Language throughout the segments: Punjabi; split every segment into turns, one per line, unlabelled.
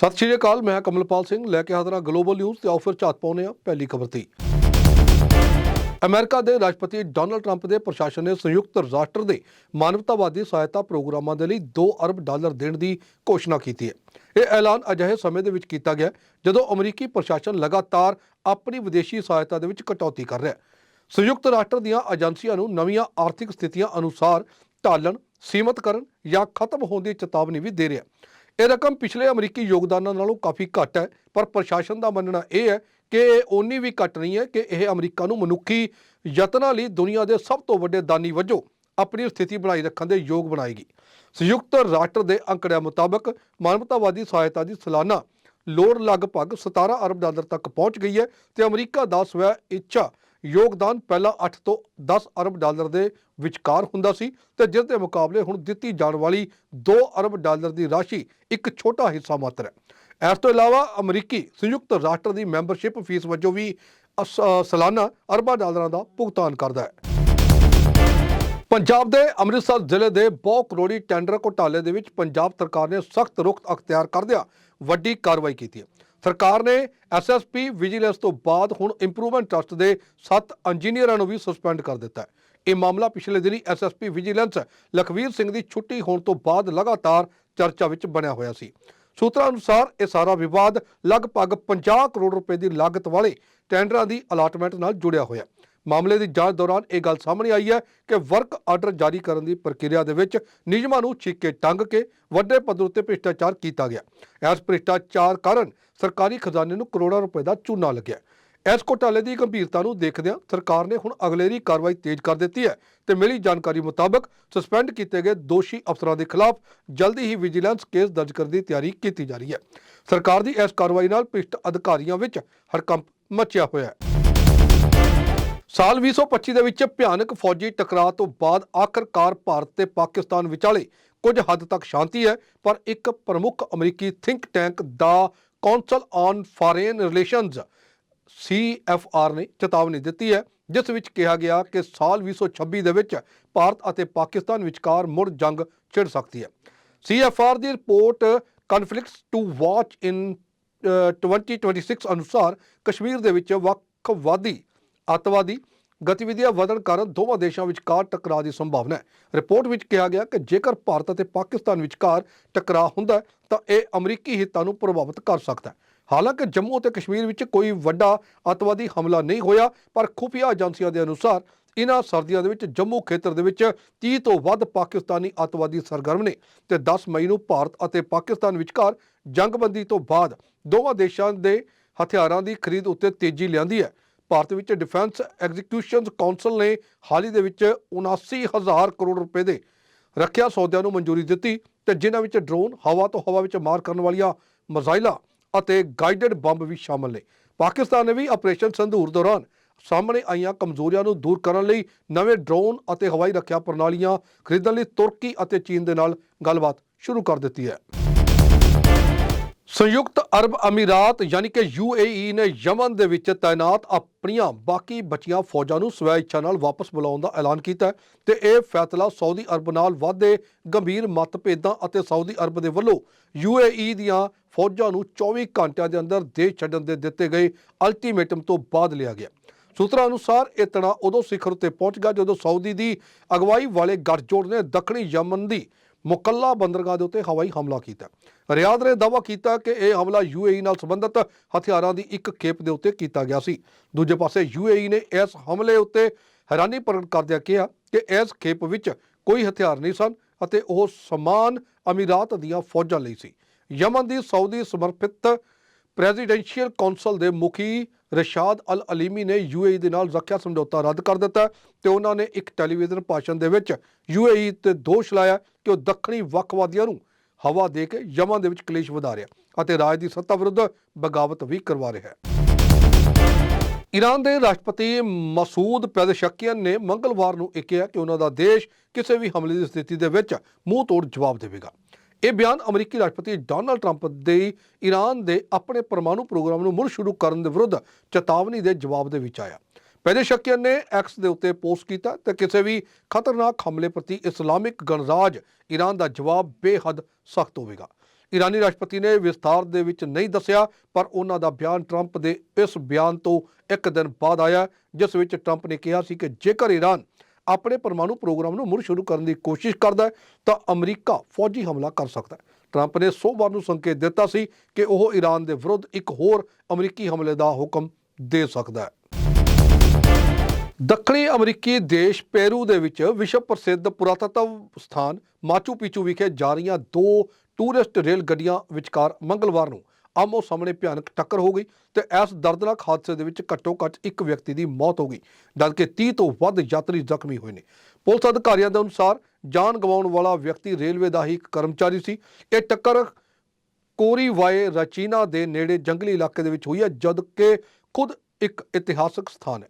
ਸਤਿ ਸ਼੍ਰੀ ਅਕਾਲ, ਮੈਂ ਕਮਲਪਾਲ ਸਿੰਘ, ਲੈ ਕੇ ਹਾਜ਼ਰਾਂ ਗਲੋਬਲ ਨਿਊਜ਼ ਤੇ ਆਫਰ ਝਾਤ ਪਾਉਨੇ ਆ ਪਹਿਲੀ ਖਬਰ ਤੇ। ਅਮਰੀਕਾ ਦੇ ਰਾਸ਼ਟਰਪਤੀ ਡੋਨਲਡ ਟਰੰਪ ਦੇ ਪ੍ਰਸ਼ਾਸਨ ਨੇ ਸੰਯੁਕਤ ਰਾਸ਼ਟਰ ਦੇ ਮਾਨਵਤਾਵਾਦੀ ਸਹਾਇਤਾ ਪ੍ਰੋਗਰਾਮਾਂ ਦੇ ਲਈ 2 ਅਰਬ ਡਾਲਰ ਦੇਣ ਦੀ ਘੋਸ਼ਣਾ ਕੀਤੀ ਹੈ। ਇਹ ਐਲਾਨ ਅਜਿਹੇ ਸਮੇਂ ਦੇ ਵਿੱਚ ਕੀਤਾ ਗਿਆ ਜਦੋਂ ਅਮਰੀਕੀ ਪ੍ਰਸ਼ਾਸਨ ਲਗਾਤਾਰ ਆਪਣੀ ਵਿਦੇਸ਼ੀ ਸਹਾਇਤਾ ਦੇ ਵਿੱਚ ਕਟੌਤੀ ਕਰ ਰਿਹਾ ਹੈ। ਸੰਯੁਕਤ ਰਾਸ਼ਟਰ ਦੀਆਂ ਏਜੰਸੀਆਂ ਨੂੰ ਨਵੀਆਂ ਆਰਥਿਕ ਸਥਿਤੀਆਂ ਅਨੁਸਾਰ ਢਾਲਣ, ਸੀਮਤ ਕਰਨ ਜਾਂ ਖਤਮ ਹੋਣ ਦੀ ਚੇਤਾਵਨੀ ਵੀ ਦੇ ਰਿਹਾ ਹੈ। ਇਹ ਰਕਮ ਪਿਛਲੇ ਅਮਰੀਕੀ ਯੋਗਦਾਨਾਂ ਨਾਲੋਂ ਕਾਫੀ ਘੱਟ ਹੈ, ਪਰ ਪ੍ਰਸ਼ਾਸਨ ਦਾ ਮੰਨਣਾ ਇਹ ਹੈ ਕਿ ਇਹ ਓਨੀ ਵੀ ਘੱਟ ਨਹੀਂ ਹੈ ਕਿ ਇਹ ਅਮਰੀਕਾ ਨੂੰ ਮਨੁੱਖੀ ਯਤਨਾਂ ਲਈ ਦੁਨੀਆ ਦੇ ਸਭ ਤੋਂ ਵੱਡੇ ਦਾਨੀ ਵਜੋਂ ਆਪਣੀ ਸਥਿਤੀ ਬਣਾਈ ਰੱਖਣ ਦੇ ਯੋਗ ਬਣਾਏਗੀ। ਸੰਯੁਕਤ ਰਾਸ਼ਟਰ ਦੇ ਅੰਕੜਿਆਂ ਮੁਤਾਬਕ ਮਾਨਵਤਾਵਾਦੀ ਸਹਾਇਤਾ ਦੀ ਸਾਲਾਨਾ ਲੋੜ ਲਗਭਗ 17 ਅਰਬ ਡਾਲਰ ਤੱਕ ਪਹੁੰਚ ਗਈ ਹੈ ਤੇ ਅਮਰੀਕਾ ਦਾ ਸਵੈ ਇੱਛਾ ਯੋਗਦਾਨ ਪਹਿਲਾਂ 8 ਤੋਂ 10 ਅਰਬ ਡਾਲਰ ਦੇ ਵਿਚਕਾਰ ਹੁੰਦਾ ਸੀ ਤੇ ਜਿਸ ਦੇ ਮੁਕਾਬਲੇ ਹੁਣ ਦਿੱਤੀ ਜਾਣ ਵਾਲੀ 2 ਅਰਬ ਡਾਲਰ ਦੀ ਰਾਸ਼ੀ ਇੱਕ ਛੋਟਾ ਹਿੱਸਾ ਮਾਤਰ ਹੈ। ਇਸ ਤੋਂ ਇਲਾਵਾ ਅਮਰੀਕੀ ਸੰਯੁਕਤ ਰਾਸ਼ਟਰ ਦੀ ਮੈਂਬਰਸ਼ਿਪ ਫੀਸ ਵਜੋਂ ਵੀ ਅਸ- ਸਾਲਾਨਾ ਅਰਬਾਂ ਡਾਲਰਾਂ ਦਾ ਭੁਗਤਾਨ ਕਰਦਾ ਹੈ। ਪੰਜਾਬ ਦੇ ਅੰਮ੍ਰਿਤਸਰ ਜ਼ਿਲ੍ਹੇ ਦੇ ਬਹੁ ਕਰੋੜੀ ਟੈਂਡਰ ਘੁਟਾਲੇ ਦੇ ਵਿੱਚ ਪੰਜਾਬ ਸਰਕਾਰ ਨੇ ਸਖਤ ਰੁਖ ਅਖਤਿਆਰ ਕਰਦਿਆਂ ਵੱਡੀ ਕਾਰਵਾਈ ਕੀਤੀ ਹੈ। ਸਰਕਾਰ ਨੇ ਐਸਐਸਪੀ ਵਿਜੀਲੈਂਸ ਤੋਂ ਬਾਅਦ ਹੁਣ ਇੰਪਰੂਵਮੈਂਟ ਟਰਸਟ ਦੇ 7 ਇੰਜੀਨੀਅਰਾਂ ਨੂੰ ਵੀ ਸਸਪੈਂਡ ਕਰ ਦਿੱਤਾ ਹੈ। ਇਹ ਮਾਮਲਾ ਪਿਛਲੇ ਦਿਨੀ ਐਸਐਸਪੀ ਵਿਜੀਲੈਂਸ ਲਖਵੀਰ ਸਿੰਘ ਦੀ ਛੁੱਟੀ ਹੋਣ ਤੋਂ ਬਾਅਦ ਲਗਾਤਾਰ ਚਰਚਾ ਵਿੱਚ ਬਣਿਆ ਹੋਇਆ ਸੀ। ਸੂਤਰਾਂ ਅਨੁਸਾਰ ਇਹ ਸਾਰਾ ਵਿਵਾਦ ਲਗਭਗ 50 ਕਰੋੜ ਰੁਪਏ ਦੀ ਲਾਗਤ ਵਾਲੇ ਟੈਂਡਰਾਂ ਦੀ ਅਲਾਟਮੈਂਟ ਨਾਲ ਜੁੜਿਆ ਹੋਇਆ ਮਾਮਲੇ ਦੀ ਜਾਂਚ ਦੌਰਾਨ ਇਹ ਗੱਲ ਸਾਹਮਣੇ ਆਈ ਹੈ ਕਿ ਵਰਕ ਆਰਡਰ ਜਾਰੀ ਕਰਨ ਦੀ ਪ੍ਰਕਿਰਿਆ ਦੇ ਵਿੱਚ ਨਿਯਮਾਂ ਨੂੰ ਛਿੱਕੇ ਟੰਗ ਕੇ ਵੱਡੇ ਪੱਧਰ ਉੱਤੇ ਭ੍ਰਿਸ਼ਟਾਚਾਰ ਕੀਤਾ ਗਿਆ। ਇਸ ਭ੍ਰਿਸ਼ਟਾਚਾਰ ਕਾਰਨ ਸਰਕਾਰੀ ਖਜ਼ਾਨੇ ਨੂੰ ਕਰੋੜਾਂ ਰੁਪਏ ਦਾ ਚੂਨਾ ਲੱਗਿਆ। ਇਸ ਘੋਟਾਲੇ ਦੀ ਗੰਭੀਰਤਾ ਨੂੰ ਦੇਖਦਿਆਂ ਸਰਕਾਰ ਨੇ ਹੁਣ ਅਗਲੇਰੀ ਕਾਰਵਾਈ ਤੇਜ਼ ਕਰ ਦਿੱਤੀ ਹੈ ਤੇ ਮਿਲੀ ਜਾਣਕਾਰੀ ਮੁਤਾਬਕ ਸਸਪੈਂਡ ਕੀਤੇ ਗਏ ਦੋਸ਼ੀ ਅਫਸਰਾਂ ਦੇ ਖਿਲਾਫ ਜਲਦੀ ਹੀ ਵਿਜੀਲੈਂਸ ਕੇਸ ਦਰਜ ਕਰਨ ਦੀ ਤਿਆਰੀ ਕੀਤੀ ਜਾ ਰਹੀ ਹੈ। ਸਰਕਾਰ ਦੀ ਇਸ ਕਾਰਵਾਈ ਨਾਲ ਭ੍ਰਿਸ਼ਟ ਅਧਿਕਾਰੀਆਂ ਵਿੱਚ ਹੜਕੰਪ ਮਚਿਆ ਹੋਇਆ ਹੈ। ਸਾਲ 2025 ਦੇ ਵਿੱਚ ਭਿਆਨਕ ਫੌਜੀ ਟਕਰਾਅ ਤੋਂ ਬਾਅਦ ਆਖਰਕਾਰ ਭਾਰਤ ਤੇ ਪਾਕਿਸਤਾਨ ਵਿਚਾਲੇ ਕੁਝ ਹੱਦ ਤੱਕ ਸ਼ਾਂਤੀ ਹੈ, ਪਰ ਇੱਕ ਪ੍ਰਮੁੱਖ ਅਮਰੀਕੀ think tank the council on foreign relations CFR ਨੇ ਚੇਤਾਵਨੀ ਦਿੱਤੀ ਹੈ, ਜਿਸ ਵਿੱਚ ਕਿਹਾ ਗਿਆ ਕਿ ਸਾਲ 2026 ਦੇ ਵਿੱਚ ਭਾਰਤ ਅਤੇ ਪਾਕਿਸਤਾਨ ਵਿਚਕਾਰ ਮੁੜ ਜੰਗ ਛਿੜ ਸਕਦੀ ਹੈ। CFR the report conflicts to watch in 2026 ਅਨੁਸਾਰ ਕਸ਼ਮੀਰ ਦੇ ਵਿੱਚ ਵੱਖਵਾਦੀ ਅੱਤਵਾਦੀ ਗਤੀਵਿਧੀਆਂ ਵਧਣ ਕਾਰਨ ਦੋਵਾਂ ਦੇਸ਼ਾਂ ਵਿਚਕਾਰ ਟਕਰਾਅ ਦੀ ਸੰਭਾਵਨਾ ਹੈ। ਰਿਪੋਰਟ ਵਿੱਚ ਕਿਹਾ ਗਿਆ ਕਿ ਜੇਕਰ ਭਾਰਤ ਅਤੇ ਪਾਕਿਸਤਾਨ ਵਿਚਕਾਰ ਟਕਰਾਅ ਹੁੰਦਾ ਤਾਂ ਇਹ ਅਮਰੀਕੀ ਹਿੱਤਾਂ ਨੂੰ ਪ੍ਰਭਾਵਿਤ ਕਰ ਸਕਦਾ ਹੈ। ਹਾਲਾਂਕਿ ਜੰਮੂ ਅਤੇ ਕਸ਼ਮੀਰ ਵਿੱਚ ਕੋਈ ਵੱਡਾ ਅੱਤਵਾਦੀ ਹਮਲਾ ਨਹੀਂ ਹੋਇਆ, ਪਰ ਖੁਫੀਆ ਏਜੰਸੀਆਂ ਦੇ ਅਨੁਸਾਰ ਇਨ੍ਹਾਂ ਸਰਦੀਆਂ ਦੇ ਵਿੱਚ ਜੰਮੂ ਖੇਤਰ ਦੇ ਵਿੱਚ 30 ਤੋਂ ਵੱਧ ਪਾਕਿਸਤਾਨੀ ਅੱਤਵਾਦੀ ਸਰਗਰਮ ਨੇ ਤੇ 10 ਮਈ ਨੂੰ ਭਾਰਤ ਅਤੇ ਪਾਕਿਸਤਾਨ ਵਿਚਕਾਰ ਜੰਗਬੰਦੀ ਤੋਂ ਬਾਅਦ ਦੋਵਾਂ ਦੇਸ਼ਾਂ ਦੇ ਹਥਿਆਰਾਂ ਦੀ ਖਰੀਦ ਉੱਤੇ ਤੇਜ਼ੀ ਲਿਆਂਦੀ ਹੈ। ਭਾਰਤ ਵਿੱਚ ਡਿਫੈਂਸ ਐਗਜ਼ੀਕਿਊਸ਼ਨਸ ਕਾਉਂਸਲ ਨੇ ਹਾਲ ਹੀ ਦੇ ਵਿੱਚ 79000 ਕਰੋੜ ਰੁਪਏ ਦੇ ਰੱਖਿਆ ਸੌਦਿਆਂ ਨੂੰ ਮਨਜ਼ੂਰੀ ਦਿੱਤੀ ਤੇ ਜਿਨ੍ਹਾਂ ਵਿੱਚ ਡਰੋਨ ਹਵਾ ਤੋਂ ਹਵਾ ਵਿੱਚ ਮਾਰ ਕਰਨ ਵਾਲੀਆਂ ਮਿਜ਼ਾਈਲਾਂ ਅਤੇ ਗਾਈਡਡ ਬੰਬ ਵੀ ਸ਼ਾਮਲ ਨੇ। ਪਾਕਿਸਤਾਨ ਨੇ ਵੀ ਆਪਰੇਸ਼ਨ ਸੰਧੂਰ ਦੌਰਾਨ ਸਾਹਮਣੇ ਆਈਆਂ ਕਮਜ਼ੋਰੀਆਂ ਨੂੰ ਦੂਰ ਕਰਨ ਲਈ ਨਵੇਂ ਡਰੋਨ ਅਤੇ ਹਵਾਈ ਰੱਖਿਆ ਪ੍ਰਣਾਲੀਆਂ ਖਰੀਦਣ ਲਈ ਤੁਰਕੀ ਅਤੇ ਚੀਨ ਦੇ ਨਾਲ ਗੱਲਬਾਤ ਸ਼ੁਰੂ ਕਰ ਦਿੱਤੀ ਹੈ। ਸੰਯੁਕਤ ਅਰਬ ਅਮੀਰਾਤ ਯਾਨੀ ਕਿ UAE ਨੇ ਯਮਨ ਦੇ ਵਿੱਚ ਤਾਇਨਾਤ ਆਪਣੀਆਂ ਬਾਕੀ ਬਚੀਆਂ ਫੌਜਾਂ ਨੂੰ ਸਵੈ ਇੱਛਾ ਨਾਲ ਵਾਪਸ ਬੁਲਾਉਣ ਦਾ ਐਲਾਨ ਕੀਤਾ ਹੈ ਤੇ ਇਹ ਫੈਸਲਾ ਸਾਊਦੀ ਅਰਬ ਨਾਲ ਵਾਧੇ, ਗੰਭੀਰ ਮਤਭੇਦਾਂ ਅਤੇ ਸਾਊਦੀ ਅਰਬ ਦੇ ਵੱਲੋਂ UAE ਦੀਆਂ ਫੌਜਾਂ ਨੂੰ 24 ਘੰਟਿਆਂ ਦੇ ਅੰਦਰ ਦੇਸ਼ ਛੱਡਣ ਦੇ ਦਿੱਤੇ ਗਏ ਅਲਟੀਮੇਟਮ ਤੋਂ ਬਾਅਦ ਲਿਆ ਗਿਆ। ਸੂਤਰਾਂ ਅਨੁਸਾਰ ਇਹ ਤਣਾਅ ਉਦੋਂ ਸਿਖਰ ਉੱਤੇ ਪਹੁੰਚ ਗਿਆ ਜਦੋਂ ਸਾਊਦੀ ਦੀ ਅਗਵਾਈ ਵਾਲੇ ਗੱਠਜੋੜ ਨੇ ਦੱਖਣੀ ਯਮਨ ਦੀ ਮੁਕੱਲਾ ਬੰਦਰਗਾਹ ਦੇ ਉੱਤੇ ਹਵਾਈ ਹਮਲਾ ਕੀਤਾ। ਰਿਆਦ ਨੇ ਦਾਅਵਾ ਕੀਤਾ ਕਿ ਇਹ ਹਮਲਾ UAE ਨਾਲ ਸੰਬੰਧਿਤ ਹਥਿਆਰਾਂ ਦੀ ਇੱਕ ਖੇਪ ਦੇ ਉੱਤੇ ਕੀਤਾ ਗਿਆ ਸੀ। ਦੂਜੇ ਪਾਸੇ UAE ਨੇ ਇਸ ਹਮਲੇ ਉੱਤੇ ਹੈਰਾਨੀ ਪ੍ਰਗਟ ਕਰਦਿਆਂ ਕਿਹਾ ਕਿ ਇਸ ਖੇਪ ਵਿੱਚ ਕੋਈ ਹਥਿਆਰ ਨਹੀਂ ਸਨ ਅਤੇ ਉਹ ਸਮਾਨ ਅਮੀਰਾਤ ਦੀਆਂ ਫੌਜਾਂ ਲਈ ਸੀ। ਯਮਨ ਦੀ ਸਾਊਦੀ ਸਮਰਪਿਤ ਪ੍ਰੈਜ਼ੀਡੈਂਸ਼ੀਅਲ ਕੌਂਸਲ ਦੇ ਮੁਖੀ ਰਿਸ਼ਾਦ ਅਲ ਅਲੀਮੀ ਨੇ UAE ਦੇ ਨਾਲ ਰੱਖਿਆ ਸਮਝੌਤਾ ਰੱਦ ਕਰ ਦਿੱਤਾ ਤੇ ਉਹਨਾਂ ਨੇ ਇੱਕ ਟੈਲੀਵਿਜ਼ਨ ਭਾਸ਼ਣ ਦੇ ਵਿੱਚ UAE ਤੇ ਦੋਸ਼ ਲਾਇਆ ਕਿ ਉਹ ਦੱਖਣੀ ਵੱਖਵਾਦੀਆਂ ਨੂੰ ਹਵਾ ਦੇ ਕੇ ਯਮਨ ਦੇ ਵਿੱਚ ਕਲੇਸ਼ ਵਧਾ ਰਿਹਾ ਅਤੇ ਰਾਜ ਦੀ ਸੱਤਾ ਵਿਰੁੱਧ ਬਗਾਵਤ ਵੀ ਕਰਵਾ ਰਿਹਾ ਹੈ। ਈਰਾਨ ਦੇ ਰਾਸ਼ਟਰਪਤੀ ਮਸੂਦ ਪੈਜ਼ਸ਼ਕੀਅਨ ਨੇ ਮੰਗਲਵਾਰ ਨੂੰ ਇਹ ਕਿਹਾ ਕਿ ਉਹਨਾਂ ਦਾ ਦੇਸ਼ ਕਿਸੇ ਵੀ ਹਮਲੇ ਦੀ ਸਥਿਤੀ ਦੇ ਵਿੱਚ ਮੂੰਹ ਤੋੜ ਜਵਾਬ ਦੇਵੇਗਾ। ਇਹ ਬਿਆਨ ਅਮਰੀਕੀ ਰਾਸ਼ਟਰਪਤੀ ਡੋਨਲਡ ਟਰੰਪ ਦੇ ਈਰਾਨ ਦੇ ਆਪਣੇ ਪਰਮਾਣੂ ਪ੍ਰੋਗਰਾਮ ਨੂੰ ਮੁੜ ਸ਼ੁਰੂ ਕਰਨ ਦੇ ਵਿਰੁੱਧ ਚੇਤਾਵਨੀ ਦੇ ਜਵਾਬ ਦੇ ਵਿੱਚ ਆਇਆ। ਪਹਿਲੇ ਪੈਦੇਸ਼ਕੀਅਨ ਨੇ ਐਕਸ ਦੇ ਉੱਤੇ ਪੋਸਟ ਕੀਤਾ ਤੇ ਕਿਸੇ ਵੀ ਖਤਰਨਾਕ ਹਮਲੇ ਪ੍ਰਤੀ ਇਸਲਾਮਿਕ ਗਣਰਾਜ ਈਰਾਨ ਦਾ ਜਵਾਬ ਬੇਹੱਦ ਸਖਤ ਹੋਵੇਗਾ। ਈਰਾਨੀ ਰਾਸ਼ਟਰਪਤੀ ਨੇ ਵਿਸਥਾਰ ਦੇ ਵਿੱਚ ਨਹੀਂ ਦੱਸਿਆ, ਪਰ ਉਹਨਾਂ ਦਾ ਬਿਆਨ ਟਰੰਪ ਦੇ ਇਸ ਬਿਆਨ ਤੋਂ ਇੱਕ ਦਿਨ ਬਾਅਦ ਆਇਆ, ਜਿਸ ਵਿੱਚ ਟਰੰਪ ਨੇ ਕਿਹਾ ਸੀ ਕਿ ਜੇਕਰ ਈਰਾਨ ਆਪਣੇ ਪਰਮਾਣੂ ਪ੍ਰੋਗਰਾਮ ਨੂੰ ਮੁੜ ਸ਼ੁਰੂ ਕਰਨ ਦੀ ਕੋਸ਼ਿਸ਼ ਕਰਦਾ ਤਾਂ ਅਮਰੀਕਾ ਫੌਜੀ ਹਮਲਾ ਕਰ ਸਕਦਾ ਹੈ। ਟਰੰਪ ਨੇ ਸੋਮਵਾਰ ਨੂੰ ਸੰਕੇਤ ਦਿੱਤਾ ਸੀ ਕਿ ਉਹ ਈਰਾਨ ਦੇ ਵਿਰੁੱਧ ਇੱਕ ਹੋਰ ਅਮਰੀਕੀ ਹਮਲੇ ਦਾ ਹੁਕਮ ਦੇ ਸਕਦਾ ਹੈ। ਦੱਖਣੀ ਅਮਰੀਕੀ ਦੇਸ਼ ਪੈਰੂ ਦੇ ਵਿੱਚ ਵਿਸ਼ਵ ਪ੍ਰਸਿੱਧ ਪੁਰਾਤਤਵ ਸਥਾਨ ਮਾਚੂ ਪਿਚੂ ਵਿਖੇ ਜਾ ਰਹੀਆਂ ਦੋ ਟੂਰਿਸਟ ਰੇਲ ਗੱਡੀਆਂ ਵਿਚਕਾਰ ਮੰਗਲਵਾਰ ਨੂੰ ਆਮੋ ਸਾਹਮਣੇ ਭਿਆਨਕ ਟੱਕਰ ਹੋ ਗਈ ਤੇ ਇਸ ਦਰਦਨਾਕ ਹਾਦਸੇ ਦੇ ਵਿੱਚ ਘੱਟੋ-ਘੱਟ ਇੱਕ ਵਿਅਕਤੀ ਦੀ ਮੌਤ ਹੋ ਗਈ, ਜਦਕਿ 30 ਤੋਂ ਵੱਧ ਯਾਤਰੀ ਜ਼ਖਮੀ ਹੋਏ ਨੇ। ਪੁਲਿਸ ਅਧਿਕਾਰੀਆਂ ਦੇ ਅਨੁਸਾਰ ਜਾਨ ਗਵਾਉਣ ਵਾਲਾ ਵਿਅਕਤੀ ਰੇਲਵੇ ਦਾ ਹੀ ਇੱਕ ਕਰਮਚਾਰੀ ਸੀ। ਇਹ ਟੱਕਰ ਕੋਰੀਵਾਏ ਰਚੀਨਾ ਦੇ ਨੇੜੇ ਜੰਗਲੀ ਇਲਾਕੇ ਦੇ ਵਿੱਚ ਹੋਈ ਹੈ ਜਦ ਕਿ ਖੁਦ ਇੱਕ ਇਤਿਹਾਸਕ ਸਥਾਨ ਹੈ।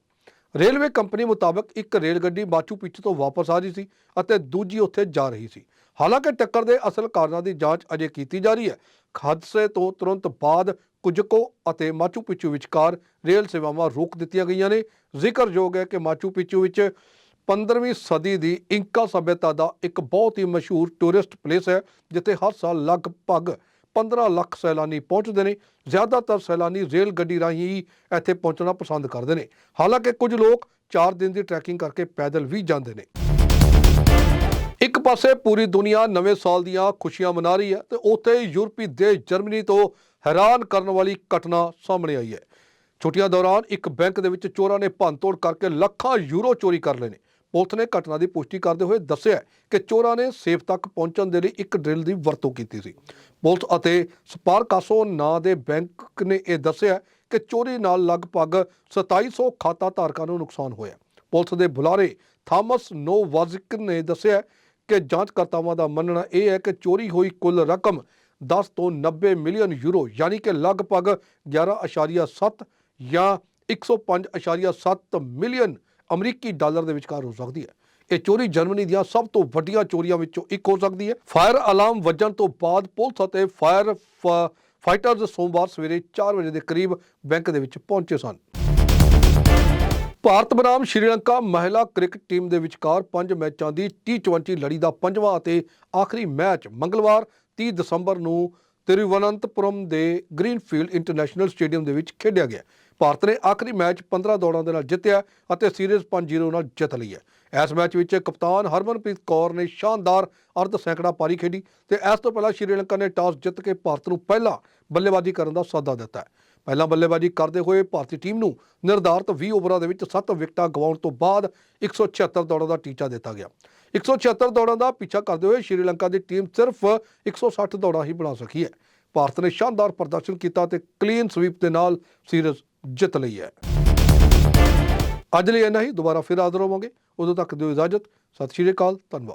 ਰੇਲਵੇ ਕੰਪਨੀ ਮੁਤਾਬਕ ਇੱਕ ਰੇਲ ਗੱਡੀ ਮਾਚੂ ਪਿਚੂ ਤੋਂ ਵਾਪਸ ਆ ਰਹੀ ਸੀ ਅਤੇ ਦੂਜੀ ਉੱਥੇ ਜਾ ਰਹੀ ਸੀ। ਹਾਲਾਂਕਿ ਟੱਕਰ ਦੇ ਅਸਲ ਕਾਰਨਾਂ ਦੀ ਜਾਂਚ ਅਜੇ ਕੀਤੀ ਜਾ ਰਹੀ ਹੈ। ਹਾਦਸੇ ਤੋਂ ਤੁਰੰਤ ਬਾਅਦ ਕੁਜਕੋ ਅਤੇ ਮਾਚੂ ਪਿਚੂ ਵਿਚਕਾਰ ਰੇਲ ਸੇਵਾਵਾਂ ਰੋਕ ਦਿੱਤੀਆਂ ਗਈਆਂ ਨੇ। ਜ਼ਿਕਰਯੋਗ ਹੈ ਕਿ ਮਾਚੂ ਪਿਚੂ ਵਿੱਚ 15ਵੀਂ ਸਦੀ ਦੀ ਇੰਕਾ ਸਭਿਅਤਾ ਦਾ ਇੱਕ ਬਹੁਤ ਹੀ ਮਸ਼ਹੂਰ ਟੂਰਿਸਟ ਪਲੇਸ ਹੈ, ਜਿੱਥੇ ਹਰ ਸਾਲ ਲਗਭਗ 15 ਲੱਖ ਸੈਲਾਨੀ ਪਹੁੰਚਦੇ ਨੇ। ਜ਼ਿਆਦਾਤਰ ਸੈਲਾਨੀ ਰੇਲ ਗੱਡੀ ਰਾਹੀਂ ਹੀ ਇੱਥੇ ਪਹੁੰਚਣਾ ਪਸੰਦ ਕਰਦੇ ਨੇ। ਹਾਲਾਂਕਿ ਕੁਝ ਲੋਕ 4 ਦਿਨ ਦੀ ਟਰੈਕਿੰਗ ਕਰਕੇ ਪੈਦਲ ਵੀ ਜਾਂਦੇ ਨੇ। ਇੱਕ ਪਾਸੇ ਪੂਰੀ ਦੁਨੀਆ ਨਵੇਂ ਸਾਲ ਦੀਆਂ ਖੁਸ਼ੀਆਂ ਮਨਾ ਰਹੀ ਹੈ ਤੇ ਉੱਥੇ ਯੂਰਪੀ ਦੇਸ਼ ਜਰਮਨੀ ਤੋਂ ਹੈਰਾਨ ਕਰਨ ਵਾਲੀ ਘਟਨਾ ਸਾਹਮਣੇ ਆਈ ਹੈ। ਛੁੱਟੀਆਂ ਦੌਰਾਨ ਇੱਕ ਬੈਂਕ ਦੇ ਵਿੱਚ ਚੋਰਾਂ ਨੇ ਭੰਨਤੋੜ ਕਰਕੇ ਲੱਖਾਂ ਯੂਰੋ ਚੋਰੀ ਕਰ ਲਏ ਨੇ। ਪੁਲਿਸ ਨੇ ਘਟਨਾ ਦੀ ਪੁਸ਼ਟੀ ਕਰਦੇ ਹੋਏ ਦੱਸਿਆ ਕਿ ਚੋਰਾਂ ਨੇ ਸੇਫ ਤੱਕ ਪਹੁੰਚਣ ਦੇ ਲਈ ਇੱਕ ਡਰਿਲ ਦੀ ਵਰਤੋਂ ਕੀਤੀ ਸੀ। ਪੁਲਿਸ ਅਤੇ ਸਪਾਰਕਾਸੋ ਨਾਂ ਦੇ ਬੈਂਕ ਨੇ ਇਹ ਦੱਸਿਆ ਕਿ ਚੋਰੀ ਨਾਲ ਲਗਭਗ 2700 ਖਾਤਾ ਧਾਰਕਾਂ ਨੂੰ ਨੁਕਸਾਨ ਹੋਇਆ। ਪੁਲਿਸ ਦੇ ਬੁਲਾਰੇ ਥਾਮਸ ਨੋਵਾਜ਼ਿਕ ਨੇ ਦੱਸਿਆ ਕਿ ਜਾਂਚਕਰਤਾਵਾਂ ਦਾ ਮੰਨਣਾ ਇਹ ਹੈ ਕਿ ਚੋਰੀ ਹੋਈ ਕੁੱਲ ਰਕਮ 10 ਤੋਂ 90 ਮਿਲੀਅਨ ਯੂਰੋ, ਯਾਨੀ ਕਿ ਲਗਭਗ 11.7 ਜਾਂ 105.7 ਮਿਲੀਅਨ ਅਮਰੀਕੀ ਡਾਲਰ ਦੇ ਵਿਚਕਾਰ ਹੋ ਸਕਦੀ ਹੈ। ਇਹ ਚੋਰੀ ਜਰਮਨੀ ਦੀਆਂ ਸਭ ਤੋਂ ਵੱਡੀਆਂ ਚੋਰੀਆਂ ਵਿੱਚੋਂ ਇੱਕ ਹੋ ਸਕਦੀ ਹੈ। ਫਾਇਰ ਅਲਾਰਮ ਵੱਜਣ ਤੋਂ ਬਾਅਦ ਪੁਲਿਸ ਅਤੇ ਫਾਇਰ ਫ- ਫਾਈਟਰਜ਼ ਸੋਮਵਾਰ ਸਵੇਰੇ 4 ਵਜੇ ਦੇ ਕਰੀਬ ਬੈਂਕ ਦੇ ਵਿੱਚ ਪਹੁੰਚੇ ਸਨ। ਭਾਰਤ ਬਨਾਮ ਸ਼੍ਰੀਲੰਕਾ ਮਹਿਲਾ ਕ੍ਰਿਕਟ ਟੀਮ ਦੇ ਵਿਚਕਾਰ ਪੰਜ ਮੈਚਾਂ ਦੀ T20 ਲੜੀ ਦਾ ਪੰਜਵਾਂ ਅਤੇ ਆਖਰੀ ਮੈਚ ਮੰਗਲਵਾਰ 30 ਦਸੰਬਰ ਨੂੰ ਤਿਰੂਵਨੰਤਪੁਰਮ ਦੇ ਗ੍ਰੀਨਫੀਲਡ ਇੰਟਰਨੈਸ਼ਨਲ ਸਟੇਡੀਅਮ ਦੇ ਵਿੱਚ ਖੇਡਿਆ ਗਿਆ। ਭਾਰਤ ਨੇ ਆਖਰੀ ਮੈਚ 15 ਦੌੜਾਂ ਦੇ ਨਾਲ ਜਿੱਤਿਆ ਅਤੇ ਸੀਰੀਜ਼ 5-0 ਨਾਲ ਜਿੱਤ ਲਈ ਹੈ। ਇਸ ਮੈਚ ਵਿੱਚ ਕਪਤਾਨ ਹਰਮਨਪ੍ਰੀਤ ਕੌਰ ਨੇ ਸ਼ਾਨਦਾਰ ਅਰਧ ਸੈਂਕੜਾ ਪਾਰੀ ਖੇਡੀ ਤੇ ਇਸ ਤੋਂ ਪਹਿਲਾਂ ਸ਼੍ਰੀਲੰਕਾ ਨੇ ਟਾਸ ਜਿੱਤ ਕੇ ਭਾਰਤ ਨੂੰ ਪਹਿਲਾਂ ਬੱਲੇਬਾਜ਼ੀ ਕਰਨ ਦਾ ਸੱਦਾ ਦਿੱਤਾ। ਹੈ ਪਹਿਲਾਂ ਬੱਲੇਬਾਜ਼ੀ ਕਰਦੇ ਹੋਏ ਭਾਰਤੀ ਟੀਮ ਨੂੰ ਨਿਰਧਾਰਤ 20 ਓਵਰਾਂ ਦੇ ਵਿੱਚ 7 ਵਿਕਟਾਂ ਗਵਾਉਣ ਤੋਂ ਬਾਅਦ 176 ਦੌੜਾਂ ਦਾ ਟੀਚਾ ਦਿੱਤਾ ਗਿਆ। 176 ਦੌੜਾਂ ਦਾ ਪਿੱਛਾ ਕਰਦੇ ਹੋਏ ਸ਼੍ਰੀਲੰਕਾ ਦੀ ਟੀਮ ਸਿਰਫ 160 ਦੌੜਾਂ ਹੀ ਬਣਾ ਸਕੀ ਹੈ। ਭਾਰਤ ਨੇ ਸ਼ਾਨਦਾਰ ਪ੍ਰਦਰਸ਼ਨ ਕੀਤਾ ਤੇ ਕਲੀਨ ਸਵੀਪ ਦੇ ਨਾਲ ਸੀਰੀਜ਼ ਜਿੱਤ ਲਈ ਹੈ। ਅੱਜ ਲਈ ਇੰਨਾ ਹੀ, ਦੁਬਾਰਾ ਫਿਰ ਹਾਜ਼ਰ ਹੋਵਾਂਗੇ। ਉਦੋਂ ਤੱਕ ਦਿਓ ਇਜਾਜ਼ਤ। ਸਤਿ ਸ਼੍ਰੀ ਅਕਾਲ, ਧੰਨਵਾਦ।